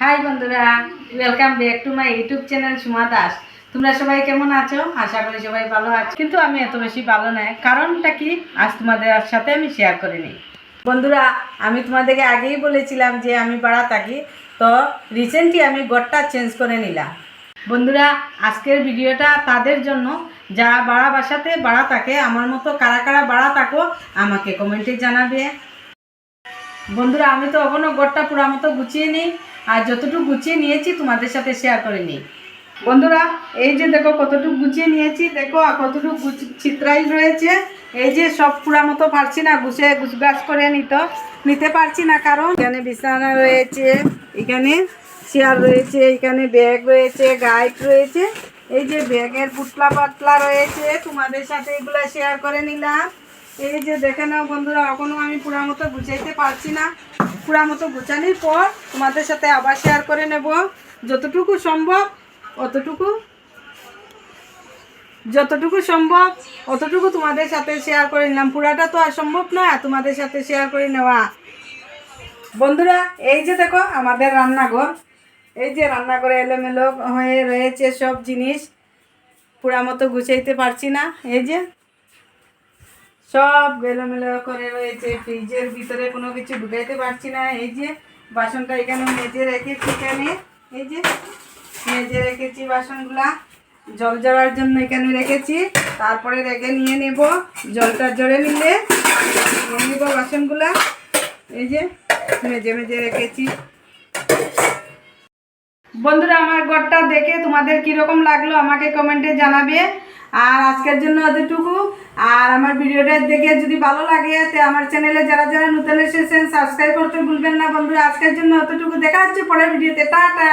High বন্ধুরা। Welcome back to my YouTube channel Suma Das তোমরা সবাই কেমন আছো? আশা করি সবাই ভালো আছো। কিন্তু আমি এত বেশি ভালো নয়। কারণটা কি? আজ তোমাদের সাথে আমি শেয়ার করে নিই। বন্ধুরা, আমি তোমাদেরকে আগেই বলেছিলাম যে আমি বাড়া থাকি। তো রিসেন্টলি আমি গড়টা চেঞ্জ করে নিলাম। বন্ধুরা, আজকের ভিডিওটা তাদের জন্য। যা বাড়া বাসাতে বাড়া থাকে, আমার মতো কারা কারা বাড়া থাকো, আমাকে কমেন্টে জানাবে। বন্ধুরা, আমি তো এখনও গড়টা পুরা মতো গুছিয়ে নিই আর যতটুকু গুছিয়ে নিয়েছি তোমাদের সাথে শেয়ার করে নিই। বন্ধুরা, এই যে দেখো কতটুকু গুছিয়ে নিয়েছি, দেখো কতটুকু ছিত্রাই রয়েছে। এই যে সব পুরা মতো পারছি না, গুছিয়ে গুছগাছ করে নিত। নিতে পারছি না কারণ এখানে বিছানা রয়েছে, এখানে চেয়ার রয়েছে, এখানে ব্যাগ রয়েছে গাইড রয়েছে। এই যে ব্যাগের পুটলা পাতলা রয়েছে, তোমাদের সাথে এগুলা শেয়ার করে নিলাম। এই যে দেখে নাও বন্ধুরা, এখনও আমি পুরা মতো গুছাইতে পারছি না। পুরা মতো গুছানোর পর তোমাদের সাথে আবার শেয়ার করে নেব। যতটুকু সম্ভব, অতটুকু, যতটুকু সম্ভব, অতটুকু তোমাদের সাথে শেয়ার করে নিলাম। পুরাটা তো আর সম্ভব নয় তোমাদের সাথে শেয়ার করে নেওয়া। বন্ধুরা, এই যে দেখো আমাদের রান্নাঘর। এই যে রান্নাঘরে এলোমেলো হয়ে রয়েছে সব জিনিস। পুরা মতো গুছাইতে পারছি না। এই যে সব এলোমেলো করে রয়েছে, ফ্রিজের ভিতরে কোনো কিছু ঢুকাইতে পারছি না। এই যে বাসনটা এখানে মেজে রেখেছি এখানে। এই যে মেজে রেখেছি বাসনগুলা। জল জড়ার জন্য এখানে রেখেছি। তারপরে রেখে নিয়ে নেব। জলটা জড়ে নিলে নিয়ে নেব বাসনগুলা। এই যে মেজে মেজে রেখেছি। বন্ধুরা, আমার ঘরটা দেখে তোমাদের কীরকম লাগল আমাকে কমেন্টে জানাবে। আর আজকের জন্য এতটুকু। আর আমার ভিডিওটা দেখে যদি ভালো লাগে, তো আমার চ্যানেলে যারা যারা নতুন এসেছেন সাবস্ক্রাইব করতে ভুলবেন না বন্ধু আজকের জন্য অতটুকু দেখা হচ্ছে পরের ভিডিওতে। টাটা!